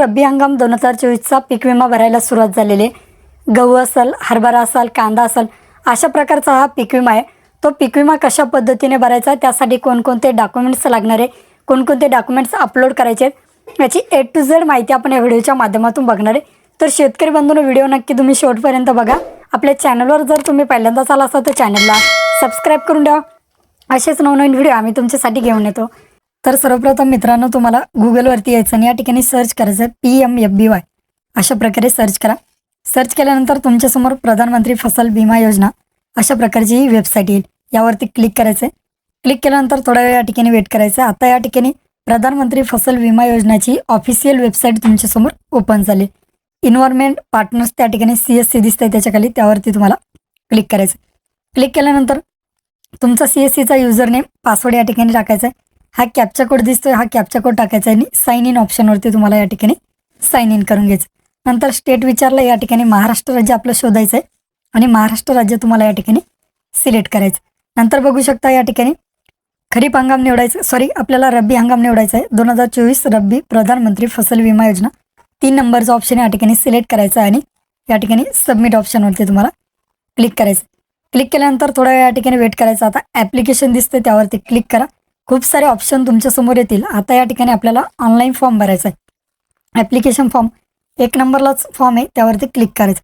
रब्बी हंगाम दोन हजार चोवीसचा पीक विमा भरायला सुरुवात झालेली आहे. गहू असेल हरभरा असेल कांदा असेल अशा प्रकारचा हा पीक विमा आहे. तो पीक विमा कशा पद्धतीने भरायचा त्यासाठी कोणकोणते डॉक्युमेंट्स लागणार आहे कोणकोणते डॉक्युमेंट्स अपलोड करायचे आहेत याची ए टू झेड माहिती आपण या व्हिडिओच्या माध्यमातून बघणार आहे. तर शेतकरी बंधूंनो व्हिडिओ नक्की तुम्ही शेवटपर्यंत बघा. आपल्या चॅनलवर जर तुम्ही पहिल्यांदाच आला असाल तर चॅनलला सबस्क्राईब करून द्या असेच नवनवीन व्हिडिओ आम्ही तुमच्यासाठी घेऊन येतो. तर सर्वप्रथम मित्रांनो तुम्हाला गुगलवरती यायचं आणि या ठिकाणी सर्च करायचं आहे P M F B Y अशा प्रकारे सर्च करा. सर्च केल्यानंतर तुमच्यासमोर प्रधानमंत्री फसल विमा योजना अशा प्रकारची ही वेबसाईट येईल. यावरती क्लिक करायचं आहे क्लिक केल्यानंतर थोडा वेळ या ठिकाणी वेट करायचं. आता या ठिकाणी प्रधानमंत्री फसल विमा योजनाची ऑफिशियल वेबसाईट तुमच्यासमोर ओपन झाली. इन्व्हायरमेंट पार्टनर्स त्या ठिकाणी सी एस सी दिसत आहे त्याच्याखाली. त्यावरती तुम्हाला क्लिक करायचं क्लिक केल्यानंतर तुमचा सी एस सीचा युजर नेम पासवर्ड या ठिकाणी टाकायचा आहे हा कॅपचा कोड दिसतोय हा कॅपचा कोड टाकायचा आहे आणि साईन इन ऑप्शनवरती तुम्हाला या ठिकाणी साईन इन करून घ्यायचं. नंतर स्टेट विचारला या ठिकाणी महाराष्ट्र राज्य आपलं शोधायचं आहे आणि महाराष्ट्र राज्य तुम्हाला या ठिकाणी सिलेक्ट करायचं. नंतर बघू शकता या ठिकाणी खरीप हंगाम निवडायचं सॉरी आपल्याला रब्बी हंगाम निवडायचा आहे. दोन हजार चोवीस रब्बी प्रधानमंत्री फसल विमा योजना. तीन नंबरचा ऑप्शन या ठिकाणी सिलेक्ट करायचा आहे आणि या ठिकाणी सबमिट ऑप्शनवरती तुम्हाला क्लिक करायचं क्लिक केल्यानंतर थोड्या वेळ या ठिकाणी वेट करायचं. आता ॲप्लिकेशन दिसते त्यावरती क्लिक करा. खूप सारे ऑप्शन तुमच्यासमोर येतील. आता या ठिकाणी आपल्याला ऑनलाईन फॉर्म भरायचा आहे. ॲप्लिकेशन फॉर्म एक नंबरलाच फॉर्म आहे. त्यावरती क्लिक करायचं.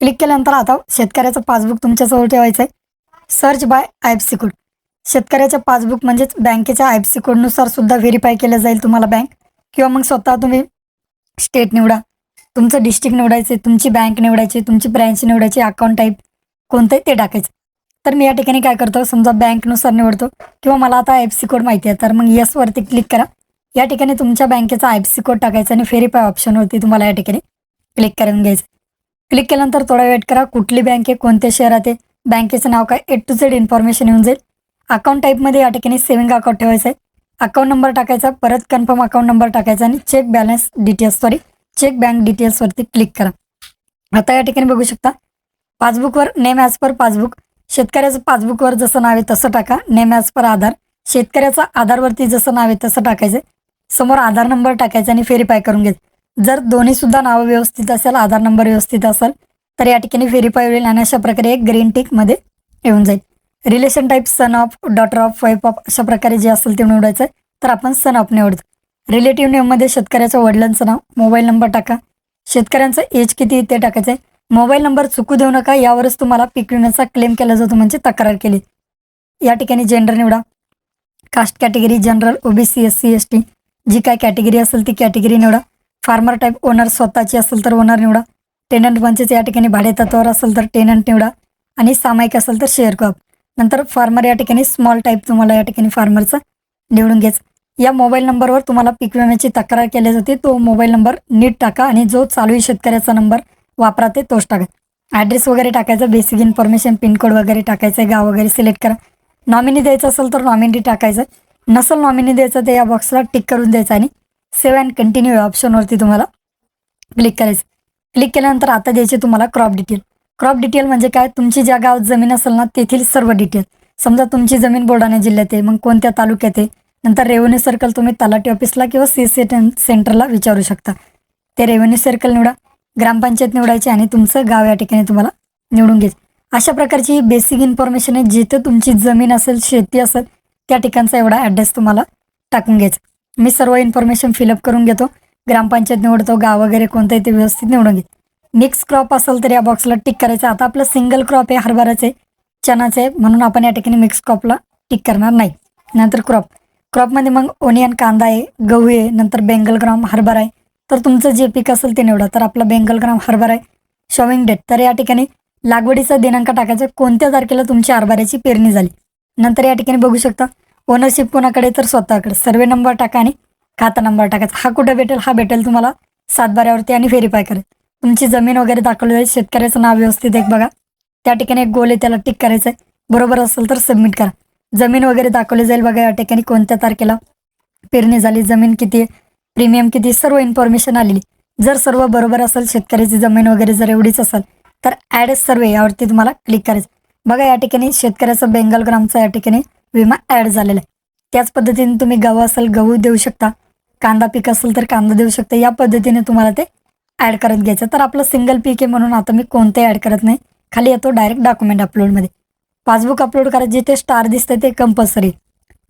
क्लिक केल्यानंतर आता शेतकऱ्याचं पासबुक तुमच्याजवळ ठेवायचं आहे search by I F C code शेतकऱ्याच्या पासबुक म्हणजेच बँकेच्या आय एफ सी कोडनुसार सुद्धा व्हेरीफाय केलं जाईल तुम्हाला बँक किंवा मग स्वतः तुम्ही स्टेट निवडा. तुमचं डिस्ट्रिक्ट निवडायचे तुमची बँक निवडायची तुमची ब्रँच निवडायची अकाउंट टाईप कोणतं आहे ते टाकायचं. तर मी या ठिकाणी काय करतो समजा बँकनुसार निवडतो किंवा मला आता आय एफ सी कोड माहिती आहे तर मग यसवरती क्लिक करा. या ठिकाणी तुमच्या बँकेचा आय एफ सी कोड टाकायचा आणि व्हेरीफाय ऑप्शनवरती तुम्हाला या ठिकाणी क्लिक करून घ्यायचं. क्लिक केल्यानंतर थोडा वेट करा. कुठली बँक आहे कोणत्या शहरात आहे बँकेचं नाव काय ए टू झेड इन्फॉर्मेशन येऊन जाईल. अकाउंट टाईपमध्ये या ठिकाणी सेव्हिंग अकाउंट ठेवायचं आहे. अकाउंट नंबर टाकायचा परत कन्फर्म अकाउंट नंबर टाकायचा आणि check balance details sorry check bank डिटेल्सवरती click करा. आता या ठिकाणी बघू शकता पासबुकवर नेम ॲज पर पासबुक शेतकऱ्याचं पासबुकवर जसं नाव आहे तसं टाका. Name as per Aadhaar. शेतकऱ्याचा आधारवरती जसं नाव आहे तसं टाकायचं. समोर आधार नंबर टाकायचा आणि व्हेरीफाय करून घ्यायचं. जर दोन्हीसुद्धा नावं व्यवस्थित असेल आधार नंबर व्यवस्थित असेल तर या ठिकाणी व्हेरीफाय होईल आणि अशा प्रकारे एक ग्रीन टिकमध्ये येऊन जाईल. Relation type son of daughter of wife of अशा प्रकारे जे असेल ते निवडायचं. तर आपण सन ऑफ निवडतो. रिलेटिव्ह नेममध्ये शेतकऱ्याच्या वडिलांचं नाव मोबाईल नंबर टाका. शेतकऱ्यांचं एज किती ते टाकायचं आहे मोबाईल नंबर चुकू देऊ नका यावरच तुम्हाला पीक विम्याचा क्लेम केला जातो म्हणजे तक्रार केली. या ठिकाणी जेंडर निवडा. Caste category general OBC S C S T जी काय कॅटेगरी असेल ती कॅटेगरी निवडा. फार्मर टाईप ओनर स्वतःची असेल तर ओनर निवडा. टेनंट म्हणजे पंचेस या ठिकाणी भाडे तत्वावर असेल तर टेनंट निवडा. आणि सामायिक असेल तर शेअर कॉप नंतर फार्मर या ठिकाणी स्मॉल टाईप तुम्हाला या ठिकाणी फार्मरचं निवडून घ्यायचं. या मोबाईल नंबरवर तुम्हाला पीक विम्याची तक्रार केली जाते. तो मोबाईल नंबर नीट टाका आणि जो चालू आहे शेतकऱ्याचा नंबर वापरा ते तोच टाका. ॲड्रेस वगैरे टाकायचा बेसिक इन्फॉर्मेशन पिनकोड वगैरे टाकायचं गाव वगैरे सिलेक्ट करा. नॉमिनी द्यायचं असेल तर नॉमिनी टाकायचं. नसेल नॉमिनी द्यायचं तर या बॉक्सला टिक करून द्यायचं आणि सेव्ह अँड कंटिन्यू या ऑप्शनवरती तुम्हाला क्लिक करायचं. क्लिक केल्यानंतर आता द्यायचे तुम्हाला क्रॉप डिटेल क्रॉप डिटेल म्हणजे काय? तुमची ज्या गावात जमीन असेल ना तेथील सर्व डिटेल समजा तुमची जमीन बुलढाणा जिल्ह्यात आहे मग कोणत्या तालुक्यात आहे? नंतर रेव्हन्यू सर्कल तुम्ही तलाठी ऑफिसला किंवा सी सी सेंटरला विचारू शकता. ते रेव्हन्यू सर्कल निवडा. ग्रामपंचायत निवडायची आणि तुमचं गाव या ठिकाणी तुम्हाला निवडून घ्यायचं. अशा प्रकारची बेसिक इन्फॉर्मेशन आहे जिथं तुमची जमीन असेल शेती असेल त्या ठिकाणचा एवढा ॲड्रेस तुम्हाला टाकून घ्यायचा. मी सर्व इन्फॉर्मेशन फिलअप करून घेतो. ग्रामपंचायत निवडतो गाव वगैरे कोणतं आहे ते व्यवस्थित निवडून घेत मिक्स क्रॉप असेल तर या बॉक्सला टिक करायचं. आता आपलं सिंगल क्रॉप आहे हरभराचं आहे चनाचं आहे म्हणून आपण या ठिकाणी मिक्स क्रॉपला टिक करणार नाही. नंतर क्रॉप क्रॉपमध्ये मग ओनियन कांदा आहे गहू आहे नंतर बेंगल ग्राम हरभरा आहे. तर तुमचं जे पीक असेल ते निवडा. तर आपला बेंगल ग्राम हरभरा आहे. शॉविंग डेट तर या ठिकाणी लागवडीचा दिनांक टाकायचा कोणत्या तारखेला तुमची हरभऱ्याची पेरणी झाली? नंतर या ठिकाणी बघू शकता. ओनरशिप कोणाकडे तर स्वतःकडे. सर्वे नंबर टाका आणि खाता नंबर टाकायचा. हा कुठं भेटेल? हा भेटेल तुम्हाला सातबाऱ्यावरती आणि व्हेरीफाय करेल. तुमची जमीन वगैरे दाखवली जाईल शेतकऱ्याचं नाव व्यवस्थित एक बघा. त्या ठिकाणी एक गोल आहे. त्याला टिक करायचं आहे. बरोबर असेल तर सबमिट करा. जमीन वगैरे दाखवली जाईल बघा या ठिकाणी कोणत्या तारखेला पेरणी झाली. जमीन किती प्रीमियम किती सर्व इन्फॉर्मेशन आलेली. जर सर्व बरोबर असेल शेतकऱ्याची जमीन वगैरे जर एवढीच असेल तर ॲड सर्वे यावरती तुम्हाला क्लिक करायचं. बघा या ठिकाणी शेतकऱ्याचं बेंगल ग्रामचा या ठिकाणी विमा ॲड झालेला आहे. त्याच पद्धतीने तुम्ही गहू असेल गहू देऊ शकता. कांदा पीक असेल तर कांदा देऊ शकता. या पद्धतीने तुम्हाला ते ॲड करत घ्यायचं. तर आपलं सिंगल पीक आहे म्हणून आता मी कोणते ॲड करत नाही. खाली येतो डायरेक्ट डॉक्युमेंट अपलोडमध्ये पासबुक अपलोड करा जिथे स्टार दिसतं ते कंपल्सरी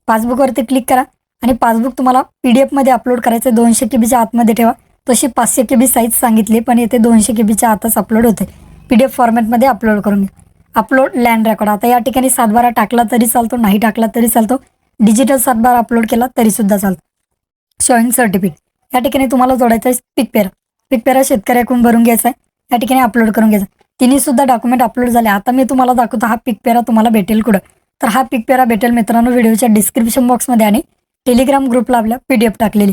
पासबुकवरती क्लिक करा. आणि पासबुक तुम्हाला पी डी एफमध्ये अपलोड करायचं आहे दोनशे के बीच्या आतमध्ये ठेवा. तशी पाचशे के बी साईज सांगितली पण येथे दोनशे के बीच्या आतच अपलोड होते. पी डी एफ फॉर्मॅटमध्ये अपलोड करून घ्या. अपलोड लँड रेकॉर्ड आता या ठिकाणी सातबारा टाकला तरी चालतो नाही टाकला तरी चालतो. डिजिटल सातबारा अपलोड केला तरीसुद्धा चालतो. शॉईंग सर्टिफिकेट या ठिकाणी तुम्हाला जोडायचं आहे पिक पेरा पिक पेरा शेतकऱ्याकडून भरून घ्यायचा आहे या ठिकाणी अपलोड करून घ्यायचा. तिन्ही सुद्धा डॉक्युमेंट अपलोड झाले. आता मी तुम्हाला दाखवतो हा पिक पेरा तुम्हाला भेटेल कुठं. तर हा पिक पेरा भेटेल मित्रांनो व्हिडिओच्या डिस्क्रिप्शन बॉक्समध्ये आणि टेलिग्राम ग्रुपला आपल्या पी डी एफ टाकलेली.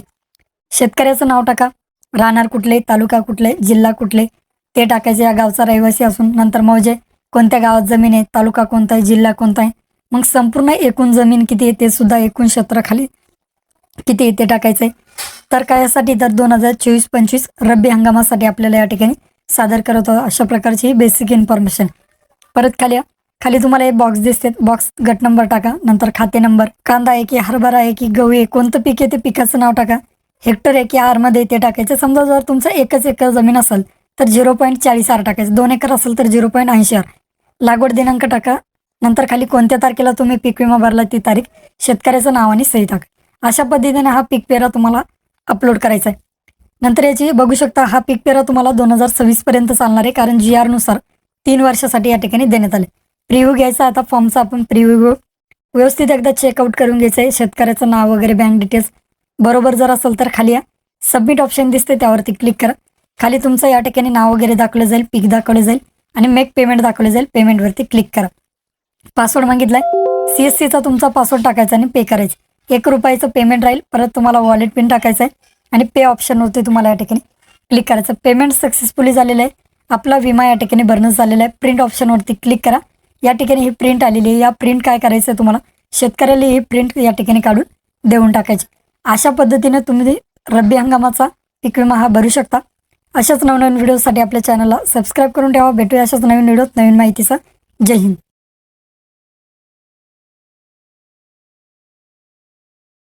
शेतकऱ्याचं नाव टाका. राहणार कुठले तालुका कुठले जिल्हा कुठले ते टाकायचे या गावचा रहिवासी असून नंतर मौजे. कोणत्या गावात जमीन आहे तालुका कोणता आहे जिल्हा कोणता आहे मग संपूर्ण एकूण जमीन किती आहे ते सुद्धा एकूण क्षेत्राखाली किती आहे ते टाकायचं आहे तर काय यासाठी तर दोन हजार चोवीस पंचवीस रब्बी हंगामासाठी आपल्याला या ठिकाणी सादर करत आहोत अशा प्रकारची बेसिक इन्फॉर्मेशन परत खाली खाली तुम्हाला एक बॉक्स दिसते. बॉक्स गट नंबर टाका नंतर खाते नंबर कांदा आहे की हरभरा आहे की गहू आहे कोणतं पीक आहे ते पिकाचं नाव टाका. हेक्टर आहे की आरमध्ये ते टाकायचं. समजा जर तुमचं एकच एकर जमीन असेल तर झिरो पॉईंट चाळीस आर टाकायचं. दोन एकर असेल तर झिरो पॉईंट ऐंशी आर लागवड दिनांक टाका. नंतर खाली कोणत्या तारखेला तुम्ही पीक विमा भरला ती तारीख शेतकऱ्याचं नाव आणि सही टाका. अशा पद्धतीने हा पीक पेरा तुम्हाला अपलोड करायचा आहे. नंतर याची बघू शकता हा पीक पेरा तुम्हाला दोन हजार सव्वीसपर्यंत चालणार आहे. कारण जी आरनुसार तीन वर्षासाठी या ठिकाणी देण्यात आले. प्रिव्ह्यू घ्यायचा. आता फॉर्मचा आपण प्रिव्ह्यू व्यवस्थित एकदा चेकआउट करून घ्यायचं आहे. शेतकऱ्याचं नाव वगैरे बँक डिटेल्स बरोबर जर असेल तर खाली या. सबमिट ऑप्शन दिसते त्यावरती क्लिक करा. खाली तुमचं या ठिकाणी नाव वगैरे दाखवलं जाईल पीक दाखवलं जाईल आणि मेक पेमेंट दाखवलं जाईल. पेमेंटवरती क्लिक करा. पासवर्ड मागितलाय. सी एस सीचा तुमचा पासवर्ड टाकायचा आणि पे करायचं. एक रुपयाचं पेमेंट राहील. परत तुम्हाला वॉलेट पिन टाकायचं आहे. आणि पे ऑप्शनवरती तुम्हाला या ठिकाणी क्लिक करायचं. पेमेंट सक्सेसफुली झालेलं आहे. आपला विमा या ठिकाणी भरणं झालेला आहे. प्रिंट ऑप्शनवरती क्लिक करा. या ठिकाणी ही प्रिंट आलेली आहे. या प्रिंट काय करायचं तुम्हाला? शेतकऱ्याला ही प्रिंट या ठिकाणी काढून देऊन टाकायची. अशा पद्धतीने तुम्ही रब्बी हंगामाचा पीक विमा हा भरू शकता. अशाच नवनवीन व्हिडिओसाठी आपल्या चॅनलला सबस्क्राईब करून ठेवा. भेटूया अशाच नवीन व्हिडिओत नवीन माहितीचा जय हिंद.